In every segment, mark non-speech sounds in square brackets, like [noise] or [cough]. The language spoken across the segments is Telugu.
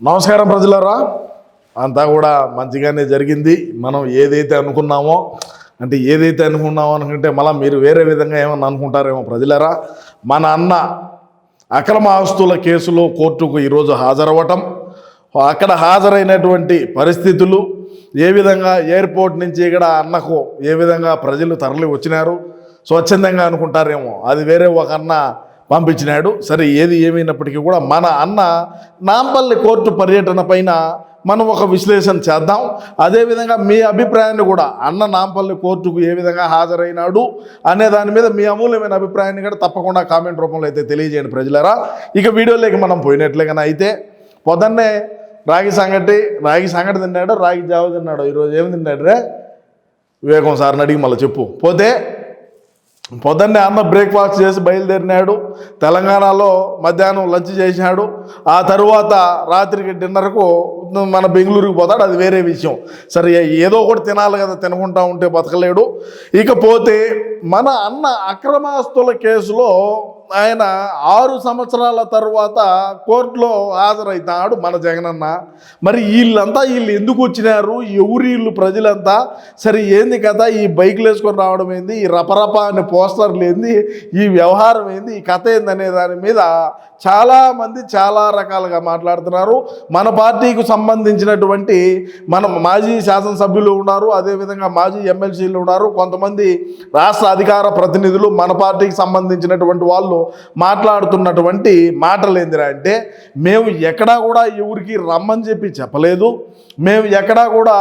నమస్కారం ప్రజలరా. అంతా కూడా మంచిగానే జరిగింది. మనం ఏదైతే అనుకున్నామో అంటే ఏదైతే అనుకున్నామో అనుకుంటే మళ్ళీ మీరు వేరే విధంగా ఏమన్నా అనుకుంటారేమో ప్రజలరా. మన అన్న అక్రమ ఆస్తుల కేసులో కోర్టుకు ఈరోజు హాజరవ్వటం అక్కడ హాజరైనటువంటి పరిస్థితులు ఏ విధంగా ఎయిర్పోర్ట్ నుంచి ఇక్కడ అన్నకు ఏ విధంగా ప్రజలు తరలి వచ్చినారు స్వచ్ఛందంగా అనుకుంటారేమో. అది వేరే ఒక అన్న పంపించినాడు. సరే ఏది ఏమైనప్పటికీ కూడా మన అన్న నాంపల్లి కోర్టు పర్యటన పైన మనం ఒక విశ్లేషణ చేద్దాం. అదేవిధంగా మీ అభిప్రాయాన్ని కూడా అన్న నాంపల్లి కోర్టుకు ఏ విధంగా హాజరైనాడు అనే దాని మీద మీ అమూల్యమైన అభిప్రాయాన్ని కూడా తప్పకుండా కామెంట్ రూపంలో అయితే తెలియజేయండి ప్రజలారా. ఇక వీడియోలోకి మనం పోయినట్లేగానే అయితే పొద్దున్నే రాగి సంగటి రాగి సంగటి తిన్నాడు రాగి జావ తిన్నాడు. ఈరోజు ఏమి తిన్నాడు రే? వివేకం సార్ని అడిగి మళ్ళీ చెప్పు. పోతే పొద్దున్నే అన్న బ్రేక్ఫాస్ట్ చేసి బయలుదేరినాడు. తెలంగాణలో మధ్యాహ్నం లంచ్ చేసినాడు. ఆ తరువాత రాత్రికి డిన్నర్కు మన బెంగళూరుకి పోతాడు అది వేరే విషయం. సరే ఏదో ఒకటి తినాలి కదా తినకుండా ఉంటే బతకలేడు. ఇకపోతే మన అన్న అక్రమాస్తుల కేసులో ఆయన ఆరు సంవత్సరాల తర్వాత కోర్టులో హాజరవుతాడు మన జగనన్న. మరి వీళ్ళంతా వీళ్ళు ఎందుకు వచ్చినారు? ఎవరు వీళ్ళు ప్రజలంతా. సరే ఏంది కదా ఈ బైక్లు వేసుకొని రావడం ఏంది? ఈ రపరప అనే పోస్టర్లు ఏంది? ఈ వ్యవహారం ఏంది? ఈ కథ ఏందనే దాని మీద చాలామంది చాలా రకాలుగా మాట్లాడుతున్నారు. మన పార్టీకి సంబంధించినటువంటి మన మాజీ శాసనసభ్యులు ఉన్నారు అదేవిధంగా మాజీ ఎమ్మెల్సీలు ఉన్నారు. కొంతమంది రాష్ట్ర అధికార ప్రతినిధులు మన పార్టీకి సంబంధించినటువంటి వాళ్ళు మాట్లాడుతున్నటువంటి మాటలు ఏందిరా అంటే మేము ఎక్కడా కూడా ఎవరికి రమ్మని చెప్పి చెప్పలేదు. మేము ఎక్కడా కూడా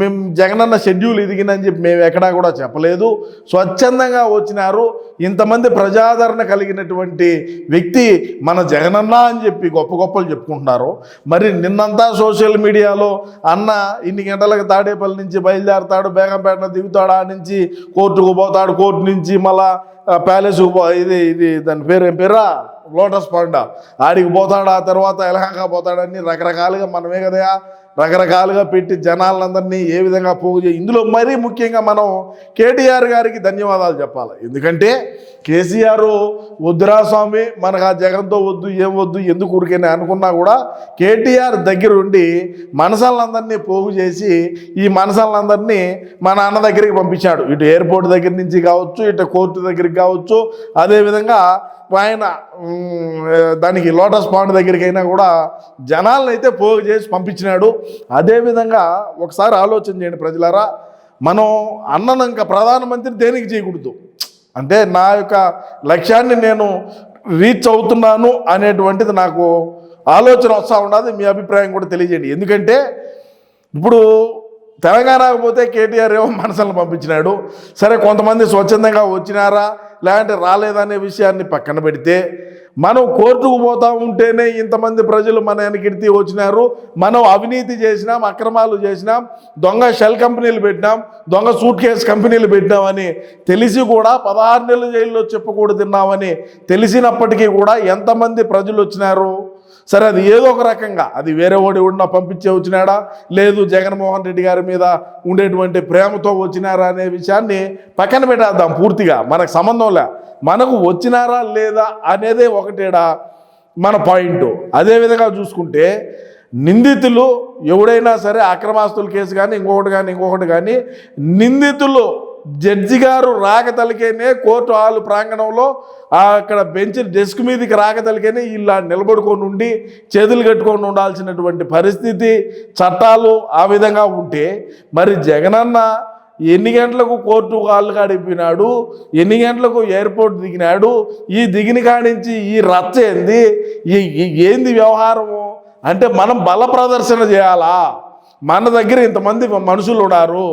మేము జగనన్న షెడ్యూల్ ఇదిగినని చెప్పి మేము ఎక్కడా కూడా చెప్పలేదు. స్వచ్ఛందంగా వచ్చినారు. ఇంతమంది ప్రజాదరణ కలిగినటువంటి వ్యక్తి మన జగనన్న అని చెప్పి గొప్ప గొప్పలు చెప్పుకుంటున్నారు. మరి నిన్నంతా సోషల్ మీడియాలో అన్న ఇన్ని గంటలకు తాడేపల్లి నుంచి బయలుదేరతాడు బేగంపేట దిగుతాడు ఆ నుంచి కోర్టుకు పోతాడు కోర్టు నుంచి మళ్ళా ప్యాలెస్కు పో ఇది ఇది దాని పేరు ఏం పేరా లోటస్ పాండ. ఆడికి పోతాడు ఆ తర్వాత ఎలహంగా పోతాడని రకరకాలుగా మనమే కదా రకరకాలుగా పెట్టి జనాలందరినీ ఏ విధంగా పోగు చే ఇందులో మరీ ముఖ్యంగా మనం కేటీఆర్ గారికి ధన్యవాదాలు చెప్పాలి. ఎందుకంటే కేసీఆర్ వద్దురా స్వామి మనకు ఆ జగన్తో వద్దు ఏం వద్దు ఎందుకు ఊరికైనా అనుకున్నా కూడా కేటీఆర్ దగ్గర ఉండి మనసాలందరినీ పోగు చేసి ఈ మనసాలందరినీ మా నాన్న దగ్గరికి పంపించాడు. ఇటు ఎయిర్పోర్ట్ దగ్గర నుంచి కావచ్చు ఇటు కోర్టు దగ్గరికి కావచ్చు అదేవిధంగా ఆయన దానికి లోటస్ పాండ్ దగ్గరికైనా కూడా జనాలను అయితే పోగు చేసి పంపించినాడు. అదేవిధంగా ఒకసారి ఆలోచన చేయండి ప్రజలారా. మనం అన్నం ఇంకా ప్రధానమంత్రి దేనికి చేయకూడదు? అంటే నా యొక్క లక్ష్యాన్ని నేను రీచ్ అవుతున్నాను అనేటువంటిది నాకు ఆలోచన వస్తూ ఉన్నది మీ అభిప్రాయం కూడా తెలియజేయండి. ఎందుకంటే ఇప్పుడు తెలంగాణకు పోతే కేటీఆర్ ఏమో [laughs] మనసులను పంపించినాడు. సరే కొంతమంది స్వచ్ఛందంగా వచ్చినారా? లేదంటే రాలేదనే విషయాన్ని పక్కన పెడితే మనం కోర్టుకు పోతా ఉంటేనే ఇంతమంది ప్రజలు మన వెనకిడితే వచ్చినారు. మనం అవినీతి చేసినాం అక్రమాలు చేసినాం దొంగ షెల్ కంపెనీలు పెట్టినాం దొంగ సూట్ కేసు కంపెనీలు పెట్టినామని తెలిసి కూడా పదహారు నెలల జైల్లో చెప్పకూడదున్నామని తెలిసినప్పటికీ కూడా ఎంతమంది ప్రజలు వచ్చినారు? సరే అది ఏదో ఒక రకంగా. అది వేరే ఓడి ఉన్నా పంపించే వచ్చినాడా? లేదు జగన్మోహన్ రెడ్డి గారి మీద ఉండేటువంటి ప్రేమతో వచ్చినారా అనే విషయాన్ని పక్కన పెట్టేద్దాం పూర్తిగా. మనకు సంబంధం లే. మనకు వచ్చినారా లేదా అనేదే ఒకటేడా? మన పాయింట్. అదేవిధంగా చూసుకుంటే నిందితులు ఎవడైనా సరే అక్రమాస్తుల కేసు కానీ ఇంకొకటి కానీ ఇంకొకటి కానీ నిందితులు జడ్జి గారు రాకతలికేనే కోర్టు హాల్ ప్రాంగణంలో అక్కడ బెంచ్ డెస్క్ మీదకి రాకతలికేనే ఇలా నిలబడుకొని ఉండి చేతులు కట్టుకొని ఉండాల్సినటువంటి పరిస్థితి చట్టాలు ఆ విధంగా ఉంటే మరి జగనన్న ఎన్ని గంటలకు కోర్టు కాళ్ళు కాడిపోయినాడు ఎన్ని గంటలకు ఎయిర్పోర్ట్ దిగినాడు ఈ దిగిన కాడించి ఈ రచ్చ ఏంది ఈ- ఏంది వ్యవహారము? అంటే మనం బల ప్రదర్శన చేయాలా? మన దగ్గర ఇంతమంది మనుషులు ఉన్నారు.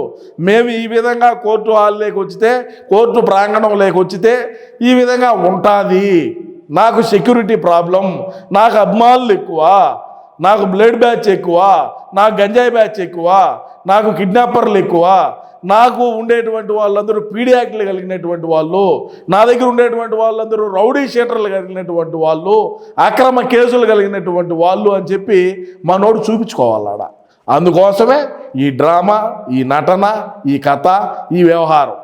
మేము ఈ విధంగా కోర్టు హాల్ వచ్చితే కోర్టు ప్రాంగణం వచ్చితే ఈ విధంగా ఉంటుంది. నాకు సెక్యూరిటీ ప్రాబ్లం నాకు అభిమానులు ఎక్కువ నాకు బ్లడ్ బ్యాచ్ ఎక్కువ నాకు గంజాయి బ్యాచ్ ఎక్కువ నాకు కిడ్నాపర్లు ఎక్కువ నాకు ఉండేటువంటి వాళ్ళందరూ పీడియాక్లు కలిగినటువంటి వాళ్ళు నా దగ్గర ఉండేటువంటి వాళ్ళందరూ రౌడీ షీటర్లు కలిగినటువంటి వాళ్ళు అక్రమ కేసులు కలిగినటువంటి వాళ్ళు అని చెప్పి మనోడు చూపించుకోవాలాడ. అందుకోసమే ఈ డ్రామా ఈ నటన ఈ కథ ఈ వ్యవహారం.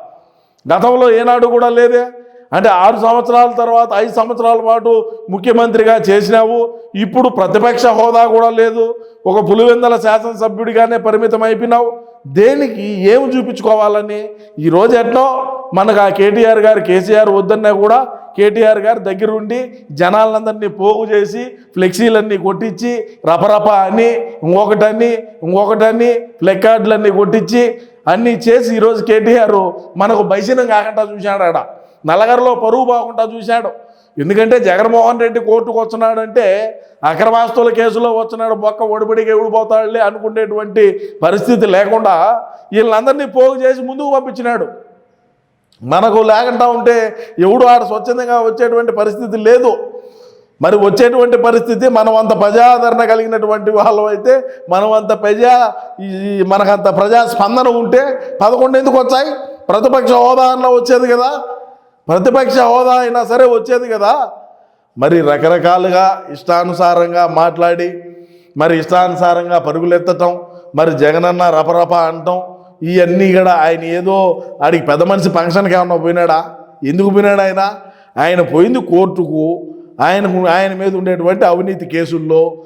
గతంలో ఏనాడు కూడా లేదే. అంటే ఆరు సంవత్సరాల తర్వాత ఐదు సంవత్సరాల పాటు ముఖ్యమంత్రిగా చేసినావు. ఇప్పుడు ప్రతిపక్ష హోదా కూడా లేదు. ఒక పులివెందల శాసనసభ్యుడిగానే పరిమితం అయిపోయినావు. దేనికి ఏమి చూపించుకోవాలని? ఈరోజు ఎట్నో మనకు ఆ కేటీఆర్ గారు కేసీఆర్ వద్దన్నా కూడా కేటీఆర్ గారు దగ్గరుండి జనాలందరినీ పోగు చేసి ఫ్లెక్సీలన్నీ కొట్టించి రపరప అని ఇంకొకటని ఇంకొకటని ఫ్లెక్కార్డులన్నీ కొట్టించి అన్నీ చేసి ఈరోజు కేటీఆర్ మనకు బైసీనం కాకుండా చూశాడు ఆడ. నలగరలో పరువు బాగుంటా చూశాడు. ఎందుకంటే జగన్మోహన్ రెడ్డి కోర్టుకు వచ్చినాడంటే అక్రమాస్తుల కేసులో వచ్చినాడు బొక్క ఒడిపడికి ఊడిపోతాడులే అనుకునేటువంటి పరిస్థితి లేకుండా వీళ్ళందరినీ పోగు చేసి ముందుకు పంపించినాడు. మనకు లేకుండా ఉంటే ఎవడు ఆడ స్వచ్ఛందంగా వచ్చేటువంటి పరిస్థితి లేదు. మరి వచ్చేటువంటి పరిస్థితి మనం అంత ప్రజాదరణ కలిగినటువంటి వాళ్ళం అయితే మనం అంత ప్రజా ఈ మనకంత ప్రజా స్పందన ఉంటే పదకొండు ఎందుకు వచ్చాయి? ప్రతిపక్ష హోదాలో వచ్చేది కదా. ప్రతిపక్ష హోదా అయినా సరే వచ్చేది కదా. మరి రకరకాలుగా ఇష్టానుసారంగా మాట్లాడి మరి ఇష్టానుసారంగా పరుగులెత్తటం మరి జగనన్న రపరప అంటాం ఇవన్నీ కూడా ఆయన ఏదో ఆడికి పెద్ద మనిషి ఫంక్షన్కి ఏమన్నా పోయినాడా? ఎందుకు పోయినాడు ఆయన? ఆయన పోయింది కోర్టుకు. ఆయనకు ఆయన మీద ఉండేటువంటి అవినీతి కేసుల్లో.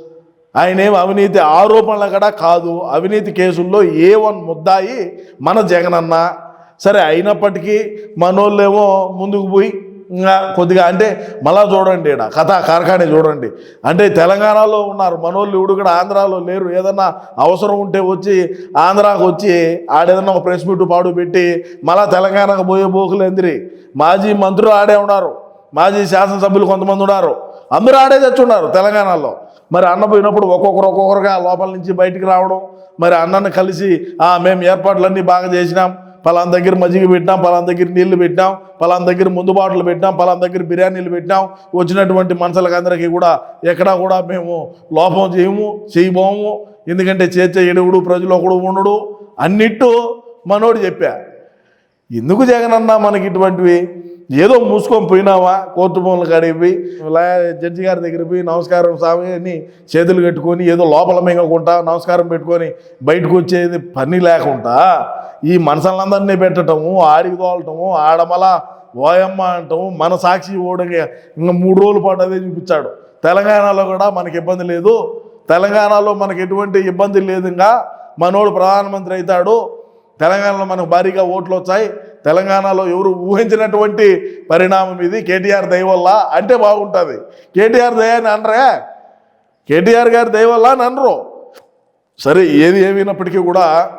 ఆయన ఏం అవినీతి ఆరోపణలు కూడా కాదు. అవినీతి కేసుల్లో ఏ వన్ ముద్దాయి మన జగనన్న. సరే అయినప్పటికీ మనోళ్ళేమో ముందుకు పోయి కొద్దిగా అంటే మళ్ళా చూడండి ఇక్కడ కథా కార్ఖానే చూడండి. అంటే తెలంగాణలో ఉన్నారు మనోళ్ళు ఇవిడు కూడా ఆంధ్రాలో లేరు. ఏదన్నా అవసరం ఉంటే వచ్చి ఆంధ్రాకు వచ్చి ఆడేదన్నా ఒక ప్రెస్ మీట్ పాడు పెట్టి మళ్ళా తెలంగాణకు పోయే బోకులేందిరి మాజీ మంత్రులు ఆడే ఉన్నారు మాజీ శాసనసభ్యులు కొంతమంది ఉన్నారు. అందరూ ఆడే తెచ్చున్నారు తెలంగాణలో. మరి అన్న పోయినప్పుడు ఒక్కొక్కరు ఒక్కొక్కరుగా లోపల నుంచి బయటికి రావడం మరి అన్నని కలిసి మేము ఏర్పాట్లన్నీ బాగా చేసినాం పలానా దగ్గర మజ్జిగ పెట్టినాం పలానా దగ్గర నీళ్ళు పెట్టినాం పలానా దగ్గర ముందు బాటలు పెట్టినాం పలానా దగ్గర బిర్యానీలు పెట్టినాం. వచ్చినటువంటి మనుషులకందరికీ కూడా ఎక్కడా కూడా మేము లోపం చేయము చేయబోము. ఎందుకంటే చేర్చే ఎడుగుడు ప్రజలు ఒకడు ఉండడు. అన్నిట్టు మనోడు చెప్పా. ఎందుకు జగనన్న మనకి ఇటువంటివి? ఏదో మూసుకొని పోయినావా? కోర్టు భూములు కాడికి ఇలా జడ్జి గారి దగ్గర పోయి నమస్కారం స్వామి అని చేతులు కట్టుకొని ఏదో లోపల మింగకుండా నమస్కారం పెట్టుకొని బయటకు వచ్చేది పని లేకుండా ఈ మనసులందరినీ పెట్టటము ఆడికి తోలటము ఆడమల ఓయమ్మ అంటాము మన సాక్షి ఓడిగా ఇంకా మూడు రోజుల పాటు అదే చూపించాడు. తెలంగాణలో కూడా మనకి ఇబ్బంది లేదు. తెలంగాణలో మనకి ఎటువంటి ఇబ్బంది లేదు ఇంకా. మనోడు ప్రధానమంత్రి అవుతాడు. తెలంగాణలో మనకు భారీగా ఓట్లు వచ్చాయి. తెలంగాణలో ఎవరు ఊహించినటువంటి పరిణామం ఇది. కేటీఆర్ దయ వల్ల అంటే బాగుంటుంది. కేటీఆర్ దయ అనరే. కేటీఆర్ గారి దయ వల్ల అని అనరు. సరే ఏది ఏమైనప్పటికీ కూడా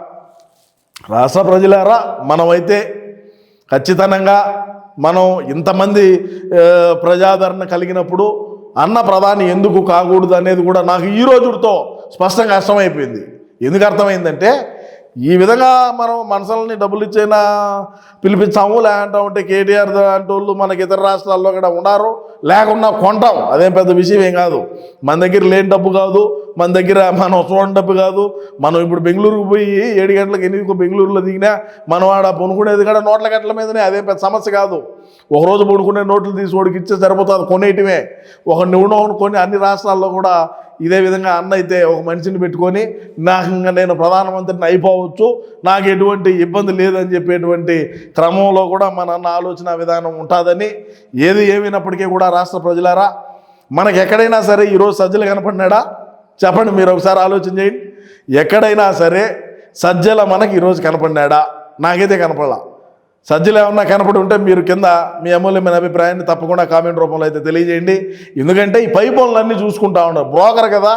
రాష్ట్ర ప్రజలారా మనమైతే ఖచ్చితంగా మనం ఇంతమంది ప్రజాదరణ కలిగినప్పుడు అన్న ప్రధాని ఎందుకు కాకూడదు అనేది కూడా నాకు ఈ రోజుతో స్పష్టంగా అర్థమైపోయింది. ఎందుకు అర్థమైందంటే ఈ విధంగా మనం మనసులని డబ్బులు ఇచ్చైనా పిలిపించాము లే ఉంటే కేటీఆర్ లాంటి వాళ్ళు మనకి ఇతర రాష్ట్రాల్లో కూడా ఉన్నారు. లేకుండా కొంటాం. అదేం పెద్ద విషయం ఏం కాదు. మన దగ్గర లేని డబ్బు కాదు. మన దగ్గర మనం చూడని డబ్బు కాదు. మనం ఇప్పుడు బెంగళూరుకు పోయి ఏడు గంటలకు ఎనిమిదికి బెంగళూరులో దిగినా మనం ఆడ పొనుకునేది కూడా నోట్ల గట్ల మీదనే. అదేం పెద్ద సమస్య కాదు. ఒకరోజు పడుకునే నోట్లు తీసి వాడికి ఇచ్చే సరిపోతుంది. కొనేయటమే ఒక నువ్వు కొన్ని అన్ని రాష్ట్రాల్లో కూడా ఇదే విధంగా అన్న అయితే ఒక మనిషిని పెట్టుకొని నాకు ఇంకా నేను ప్రధానమంత్రిని అయిపోవచ్చు నాకు ఎటువంటి ఇబ్బంది లేదని చెప్పేటువంటి క్రమంలో కూడా మన అన్న ఆలోచన విధానం ఉంటుందని ఏది ఏమైనప్పటికీ కూడా రాష్ట్ర ప్రజలారా మనకు ఎక్కడైనా సరే ఈరోజు సజ్జలు కనపడినాడా? చెప్పండి మీరు ఒకసారి ఆలోచన చేయండి. ఎక్కడైనా సరే సజ్జల మనకి ఈరోజు కనపడినాడా? నాకైతే కనపడలా. సజ్జలు ఏమన్నా కనపడి ఉంటే మీరు కింద మీ అమూల్యమైన అభిప్రాయాన్ని తప్పకుండా కామెంట్ రూపంలో అయితే తెలియజేయండి. ఎందుకంటే ఈ పై పనులన్నీ చూసుకుంటా ఉన్నారు. బ్రోకర్ కదా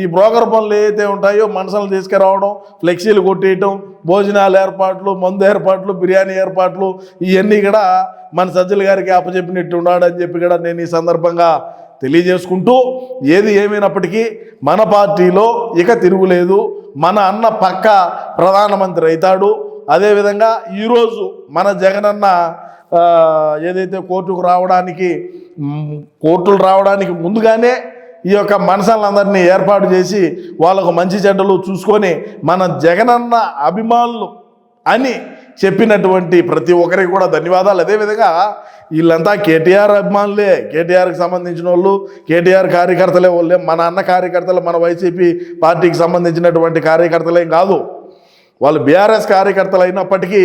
ఈ బ్రోకర్ పనులు ఏవైతే ఉంటాయో మనుషులను తీసుకురావడం ఫ్లెక్సీలు కొట్టేయటం భోజనాల ఏర్పాట్లు మందు ఏర్పాట్లు బిర్యానీ ఏర్పాట్లు ఇవన్నీ కూడా మన సజ్జల గారికి అప్పచెప్పినట్టు అని చెప్పి కూడా నేను ఈ సందర్భంగా తెలియజేసుకుంటూ ఏది ఏమైనప్పటికీ మన పార్టీలో ఇక తిరుగులేదు. మన అన్న పక్క ప్రధానమంత్రి అవుతాడు. అదేవిధంగా ఈరోజు మన జగనన్న ఏదైతే కోర్టుకు రావడానికి కోర్టులు రావడానికి ముందుగానే ఈ యొక్క మనసాలందరినీ ఏర్పాటు చేసి వాళ్ళకు మంచి చెడ్డలు చూసుకొని మన జగనన్న అభిమానులు అని చెప్పినటువంటి ప్రతి ఒక్కరికి కూడా ధన్యవాదాలు. అదేవిధంగా వీళ్ళంతా కేటీఆర్ అభిమానులే. కేటీఆర్కి సంబంధించిన వాళ్ళు కేటీఆర్ కార్యకర్తలే వాళ్ళే. మన అన్న కార్యకర్తలు మన వైసీపీ పార్టీకి సంబంధించినటువంటి కార్యకర్తలేం కాదు. వాళ్ళు బీఆర్ఎస్ కార్యకర్తలు అయినప్పటికీ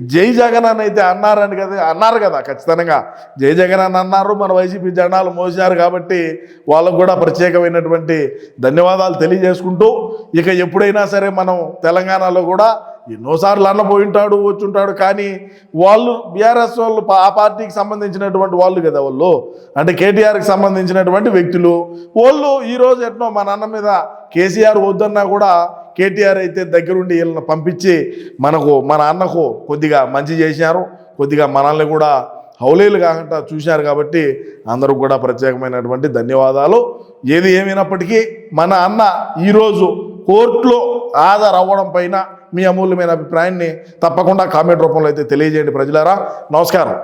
జై జగన్ అని అయితే అన్నారని కదా అన్నారు కదా ఖచ్చితంగా. జై జగన్ అని అన్నారు మన వైసీపీ జెండాలు మోసారు కాబట్టి వాళ్ళకు కూడా ప్రత్యేకమైనటువంటి ధన్యవాదాలు తెలియజేసుకుంటూ ఇక ఎప్పుడైనా సరే మనం తెలంగాణలో కూడా ఎన్నోసార్లు అన్నపోయి ఉంటాడు వచ్చుంటాడు కానీ వాళ్ళు బీఆర్ఎస్ వాళ్ళు ఆ పార్టీకి సంబంధించినటువంటి వాళ్ళు కదా వాళ్ళు. అంటే కేటీఆర్కి సంబంధించినటువంటి వ్యక్తులు. వాళ్ళు ఈరోజు ఎట్నో మా నాన్న మీద కేసీఆర్ వద్దన్నా కూడా కేటీఆర్ అయితే దగ్గరుండి వీళ్ళని పంపించి మనకు మన అన్నకు కొద్దిగా మంచి చేశారు కొద్దిగా మనల్ని కూడా హౌలీలు కాకుండా చూశారు కాబట్టి అందరూ కూడా ప్రత్యేకమైనటువంటి ధన్యవాదాలు. ఏది ఏమైనప్పటికీ మన అన్న ఈరోజు కోర్టులో ఆధార్ అవ్వడం పైన మీ అమూల్యమైన అభిప్రాయాన్ని తప్పకుండా కామెంట్ రూపంలో అయితే తెలియజేయండి ప్రజలారా. నమస్కారం.